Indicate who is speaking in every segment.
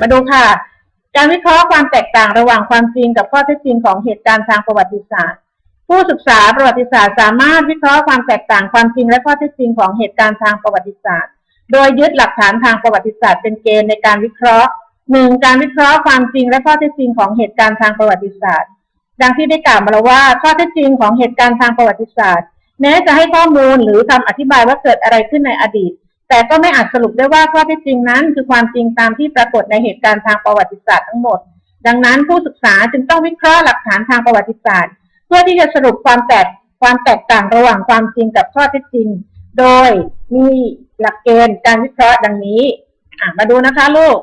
Speaker 1: มาดูค่ะ การวิเคราะห์ความแตกต่างระหว่างความจริงกับข้อเท็จจริงของเหตุการณ์ทางประวัติศาสตร์ ผู้ศึกษาประวัติศาสตร์สามารถวิเคราะห์ความแตกต่างความจริงและข้อเท็จจริงของเหตุการณ์ทางประวัติศาสตร์ โดยยึดหลักฐานทางประวัติศาสตร์เป็นเกณฑ์ในการวิเคราะห์หนึ่งการวิเคราะห์ความจริงและข้อเท็จจริงของเหตุการณ์ทางประวัติศาสตร์ ดังที่ได้กล่าวมาแล้วว่าข้อเท็จจริงของเหตุการณ์ทางประวัติศาสตร์ แม้จะให้ข้อมูลหรือคำอธิบายว่าเกิดอะไรขึ้นในอดีต แต่ก็ไม่อาจสรุปได้ว่าข้อเท็จจริงนั้น คือความจริงตามที่ปรากฏในเหตุการณ์ทางประวัติศาสตร์ทั้งหมด ดังนั้นผู้ศึกษาจึงต้องวิเคราะห์หลักฐานทางประวัติศาสตร์ เพื่อที่จะสรุปความแตกความแตกต่างระหว่างความจริงกับข้อเท็จจริง โดยมีหลักเกณฑ์การวิเคราะห์ดังนี้มาดูนะคะลูก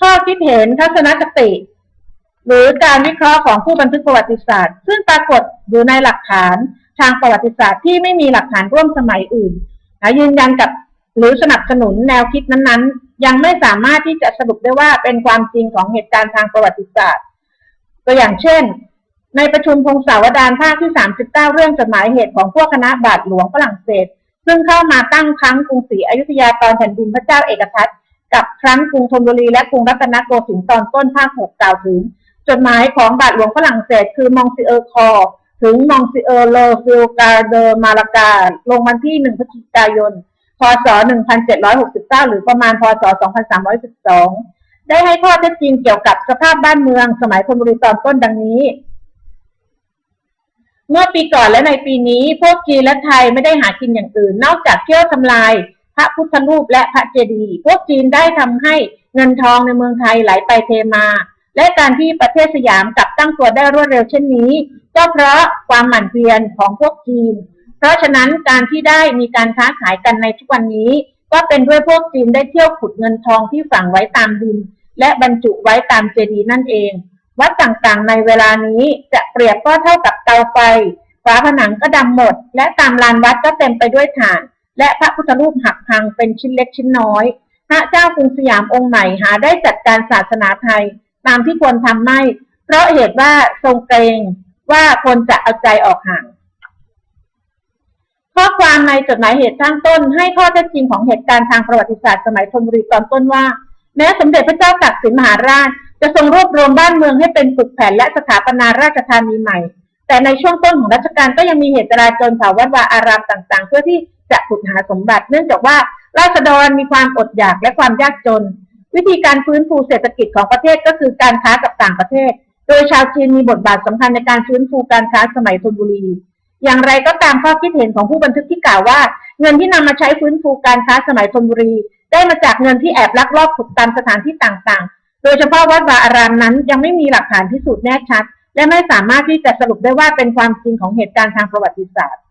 Speaker 1: ข้อคิดเห็นทัศนคติ หรือการวิเคราะห์ของผู้บันทึกประวัติศาสตร์ ซึ่งปรากฏอยู่ในหลักฐานทางประวัติศาสตร์ที่ไม่มีหลักฐานร่วมสมัยอื่น นะยืนยันกับหรือสนับสนุนแนวคิดนั้นๆ ยังไม่สามารถที่จะสรุปได้ว่าเป็นความจริงของเหตุการณ์ทางประวัติศาสตร์ ตัวอย่างเช่น ในประชุมพงศาวดารภาคที่ 39 เรื่องจดหมายเหตุของพวกคณะบาทหลวงฝรั่งเศส ซึ่งเข้ามาตั้งครั้งกรุงศรีอยุธยาตอนแผ่นดินพระเจ้าเอกทัตกับครั้งกรุงธนบุรีและกรุงรัตนโกสินทร์ตอนต้นภาค6กล่าวถึง จดหมายของบาทหลวงฝรั่งเศส คือมองซิเออร์คอร์ ถึงมองซิเออร์โลฟิลกาเดอมาลากา ลงวันที่ 1 พฤศจิกายน พศ 1769 หรือประมาณ พศ 2312 ได้ให้ข้อเท็จจริงเกี่ยวกับสภาพบ้านเมืองสมัยธนบุรีตอนต้นดังนี้ เมื่อปีก่อนและในปีนี้ พวกจีนและไทยไม่ได้หากินอย่างอื่น นอกจากเที่ยวทำลายพระพุทธรูปและพระเจดีย์ พวกจีนได้ทำให้เงินทองในเมืองไทยไหลไปเทมา และการที่ประเทศสยามกลับ ตั้งตัวได้รวดเร็วเช่นนี้ก็เพราะความหมั่นเพียรของพวกจีน เพราะฉะนั้นการที่ได้มีการค้าขายกันในทุกวันนี้ ก็เป็นด้วยพวกจีนได้เที่ยวขุดเงินทองที่ฝังไว้ตามดิน และบรรจุไว้ตามเจดีย์นั่นเอง วัดต่างๆในเวลานี้จะเปรียบก็เท่ากับเตาไฟฝาผนังก็ดำหมด และตามลานวัดก็เต็มไปด้วยถ่าน และพระพุทธรูปหักพังเป็นชิ้นเล็กชิ้นน้อย พระเจ้ากรุงสยามองค์ใหม่หาได้จัดการศาสนาไทย ตามที่ควรทำไม่ เพราะเหตุว่าทรงเกรงว่าคนจะเอาใจออกห่างข้อความในจดหมายเหตุข้างต้น ให้ข้อเท็จจริงของเหตุการณ์ทางประวัติศาสตร์สมัยธนบุรีตอนต้นว่า แม้สมเด็จพระเจ้าตากสินมหาราช จะทรงรวบรวมบ้านเมืองให้เป็นฝึกแผนและสถาปนาราชธานีใหม่ แต่ในช่วงต้นของรัชกาลก็ยังมีเหตุจราจรเผาวัดวาอารามต่างๆ เพื่อที่จะขุดหาสมบัติ เนื่องจากว่าราษฎรมีความอดอยากและความยากจน วิธีการฟื้นฟูเศรษฐกิจของประเทศก็คือการค้ากับต่างประเทศ โดยชาวจีนมีบทบาทสำคัญในการฟื้นฟูการค้าสมัยธนบุรี อย่างไรก็ตามข้อคิดเห็นของผู้บันทึกที่กล่าวว่า เงินที่นำมาใช้ฟื้นฟูการค้าสมัยธนบุรี ได้มาจากเงินที่แอบลักลอบขุดตามสถานที่ต่างๆ โดยเฉพาะวัดวาอารามนั้นยังไม่มีหลักฐานพิสูจน์แน่ชัด และไม่สามารถที่จะสรุปได้ว่าเป็นความจริงของเหตุการณ์ทางประวัติศาสตร์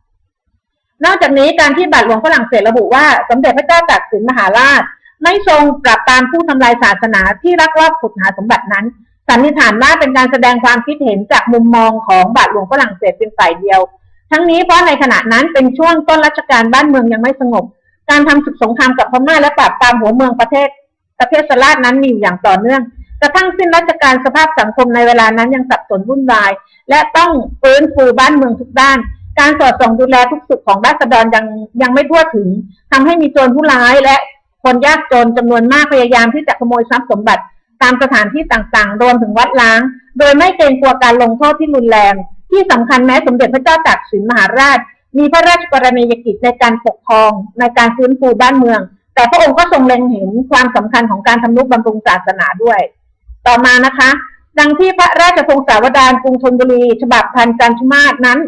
Speaker 1: นอกจากนี้การที่บาทหลวงฝรั่งเศสระบุว่า สมเด็จพระเจ้าตากสินมหาราช ไม่ทรงปราบปรามผู้ทำลายศาสนาที่ลักลอบขุดหาสมบัตินั้น สันนิษฐานว่าเป็นการแสดงความคิดเห็นจากมุมมองของบาทหลวงฝรั่งเศสเป็นฝ่ายเดียว ทั้งนี้เพราะในขณะนั้นเป็นช่วงต้นรัชกาลบ้านเมืองยังไม่สงบ การทำศึกสงครามกับพม่าและปราบปรามหัวเมืองประเทศ ประเทศสลาดนั้นมีอยู่อย่างต่อเนื่องกระทั่งสิ้นรัชกาลสภาพสังคมในเวลานั้นยังสับสนวุ่นวาย และต้องฟื้นฟูบ้านเมืองทุกด้าน การสอดส่องดูแลทุกสุขของราษฎรยังยังไม่ทั่วถึงทำให้มีโจรผู้ร้ายและคนยากจนจำนวนมากพยายามที่จะขโมยทรัพย์สมบัติ ตามสถานที่ต่างๆ รวมถึงวัดล้าง โดยไม่เกรงกลัวการลงโทษที่รุนแรง ที่สำคัญแม้สมเด็จพระเจ้าตากสินมหาราช มีพระราชกรณียกิจในการปกครอง ในการฟื้นฟูบ้านเมือง แต่พระองค์ก็ทรงเล็งเห็นความสำคัญของการทำนุบำรุงศาสนาด้วย ต่อมานะคะ ดังที่พระราชพงศาวดารกรุงธนบุรี ฉบับพันจันทมาศนั้น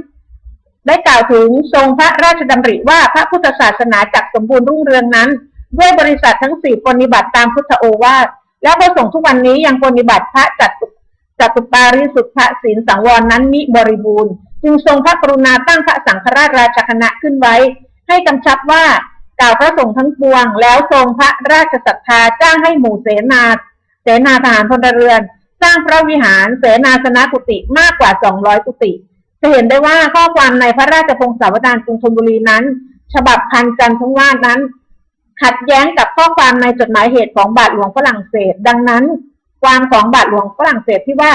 Speaker 1: ได้กล่าวถึงทรงพระราชดำริว่าพระพุทธศาสนาจักสมบูรณ์รุ่งเรืองนั้น ด้วยบริษัททั้งสี่ปฏิบัติตามพุทธโอวาท และพระสงฆ์ทุกวันนี้ยังปฏิบัติพระจัตุจัตุปาริสุทธศีลสังวรนั้นมิบริบูรณ์ จึงทรงพระกรุณาตั้งพระสังฆราชราชคณะขึ้นไว้ ให้กำชับว่ากล่าวพระสงฆ์ทั้งปวง แล้วทรงพระราชศรัทธาจ้างให้หมู่เสนาเสนาทหารพลเรือน สร้างพระวิหารเสนาสนะกุฏิมากกว่า 200 กุฏิจะเห็นได้ว่าข้อความในพระราชพงศาวดารกรุงธนบุรีนั้น ฉบับพันจันทวาสนั้น ขัดแย้งกับข้อความในจดหมายเหตุของบาทหลวงฝรั่งเศส ดังนั้น ความของบาทหลวงฝรั่งเศสที่ว่า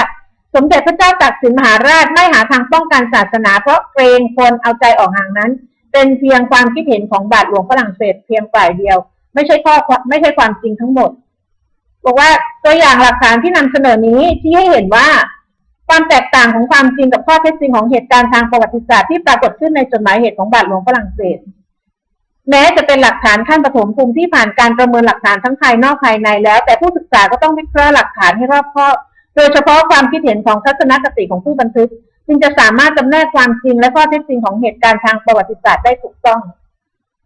Speaker 1: สมเด็จพระเจ้าตากสินมหาราชไม่หาทางป้องกันศาสนา เพราะเกรงคนเอาใจออกห่างนั้น เป็นเพียงความคิดเห็นของบาทหลวงฝรั่งเศสเพียงฝ่ายเดียว ไม่ใช่ข้อไม่ใช่ความจริงทั้งหมด บอกว่าตัวอย่างหลักฐานที่นำเสนอนี้ที่ให้เห็นว่าความแตกต่างของความจริงกับข้อเท็จจริงของเหตุการณ์ทางประวัติศาสตร์ที่ปรากฏขึ้นในจดหมายเหตุของบาทหลวงฝรั่งเศส แม้จะเป็นหลักฐานขั้นปฐมภูมิที่ผ่านการประเมินหลักฐานทั้งภายนอกภายในแล้ว แต่ผู้ศึกษาก็ต้องวิเคราะห์หลักฐานให้รอบคอบ โดยเฉพาะความคิดเห็นของทัศนคติของผู้บันทึก จึงจะสามารถจำแนกความจริงและข้อเท็จจริงของเหตุการณ์ทางประวัติศาสตร์ได้ถูกต้อง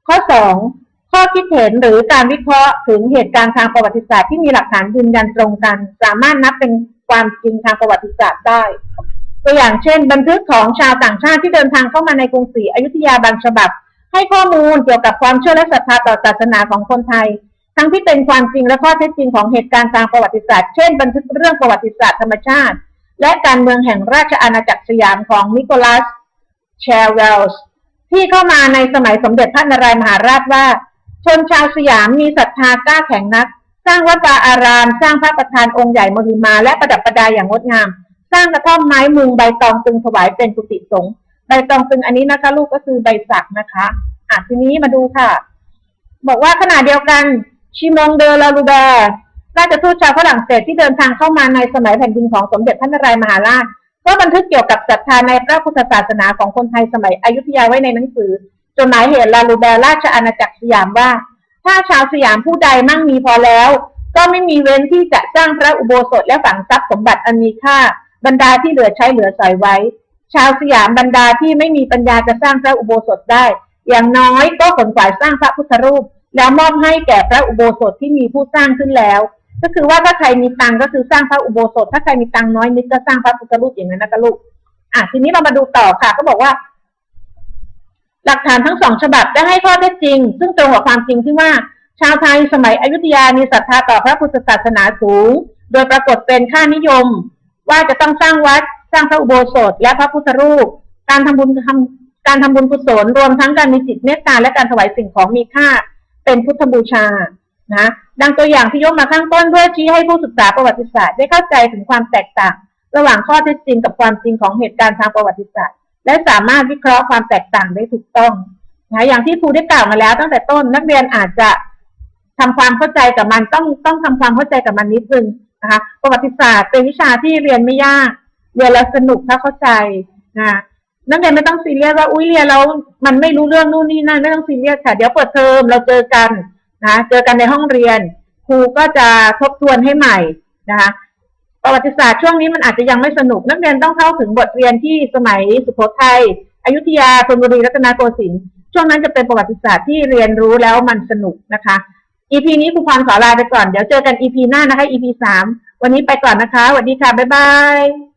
Speaker 1: ข้อสองข้อคิดเห็นหรือการวิเคราะห์ถึงเหตุการณ์ทางประวัติศาสตร์ที่มีหลักฐานยืนยันตรงกัน สามารถนับเป็นความจริงทางประวัติศาสตร์ได้ตัวอย่างเช่น บันทึกของชาวต่างชาติที่เดินทางเข้ามาในกรุงศรีอยุธยาบางฉบับ ให้ข้อมูลเกี่ยวกับความเชื่อและศรัทธาต่อศาสนาของคนไทย ทั้งที่เป็นความจริงและข้อเท็จจริงของเหตุการณ์ทางประวัติศาสตร์เช่นบันทึกเรื่องประวัติศาสตร์ธรรมชาติ และการเมืองแห่งราชอาณาจักรสยามของนิโคลัสแชร์เวลส์ที่เข้ามาในสมัยสมเด็จพระนารายมหาราชว่า ชนชาวสยามมีศรัทธากล้าแข็งนัก สร้างวัดวาอาราม สร้างพระประธานองค์ใหญ่มหึมาและประดับประดาอย่างงดงาม สร้างกระท่อมไม้มุงใบตองตึงถวายเป็นกุฏิสงฆ์ ใบตองตึงอันนี้นะคะ ลูกก็คือใบสักนะคะอะทีนี้มาดูค่ะ บอกว่าขณะเดียวกันชิมองเดอลาลูแบร์ราชทูตชาวฝรั่งเศสที่เดินทางเข้ามาในสมัยแผ่นดินของสมเด็จพระนารายมหาราชก็บันทึกเกี่ยวกับศรัทธาในพระพุทธศาสนาของคนไทยสมัยอยุธยาไว้ในหนังสือจดหมายเหตุลาลูแบร์ราชอาณาจักรสยามว่า ถ้าชาวสยามผู้ใดมั่งมีพอแล้ว ก็ไม่มีเว้นที่จะสร้างพระอุโบสถและฝังทรัพย์สมบัติอันมีค่าบรรดาที่เหลือใช้เหลือใส่ไว้ ชาวสยามบรรดาที่ไม่มีปัญญาจะสร้างพระอุโบสถได้ อย่างน้อยก็ขนขวายสร้างพระพุทธรูป แล้วมอบให้แก่พระอุโบสถที่มีผู้สร้างขึ้นแล้ว ก็คือว่าถ้าใครมีตังก็คือสร้างพระอุโบสถ ถ้าใครมีตังน้อยนิดก็สร้างพระพุทธรูปอย่างนั้นนะคะลูกอะทีนี้เรามาดูต่อค่ะก็บอกว่า หลักฐานทั้งสองฉบับได้ให้ข้อเท็จจริง ซึ่งตรงกับความจริงที่ว่า ชาวไทยสมัยอยุธยามีศรัทธาต่อพระพุทธศาสนาสูง โดยปรากฏเป็นค่านิยม ว่าจะต้องสร้างวัด สร้างพระอุโบสถและพระพุทธรูป การทำบุญทำการทำบุญกุศลรวมทั้งการมีจิตเมตตาและการถวายสิ่งของมีค่า เป็นพุทธบูชานะดังตัวอย่างที่ยกมาข้างต้นเพื่อชี้ให้ผู้ศึกษาประวัติศาสตร์ได้เข้าใจถึงความแตกต่าง ระหว่างข้อเท็จจริงกับความจริงของเหตุการณ์ทางประวัติศาสตร์ และสามารถวิเคราะห์ความแตกต่างได้ถูกต้องนะอย่างที่ครูได้กล่าวมาแล้วตั้งแต่ต้นนักเรียนอาจจะทำความเข้าใจกับมันต้องต้องทำความเข้าใจกับมันนิดนึงนะคะ ประวัติศาสตร์เป็นวิชาที่เรียนไม่ยาก เรียนแล้วสนุกถ้าเข้าใจนะนักเรียนไม่ต้องซีเรียสว่าอุ้ยเรียนแล้วมันไม่รู้เรื่องนู่นนี่นั่นไม่ต้องซีเรียสค่ะ เดี๋ยวเปิดเทอมเราเจอกันนะเจอกันในห้องเรียน ครูก็จะทบทวนให้ใหม่นะคะประวัติศาสตร์ช่วงนี้มันอาจจะยังไม่สนุกนักเรียนต้องเข้าถึงบทเรียนที่สมัยสุโขทัยอยุธยาธนบุรีรัตนโกสินทร์ช่วงนั้นจะเป็นประวัติศาสตร์ที่เรียนรู้แล้วมันสนุกนะคะ EP นี้ครูพรขอลาไปก่อนเดี๋ยวเจอกัน EP หน้านะคะ EP สามวันนี้ไปก่อนนะคะสวัสดีค่ะบ๊ายบาย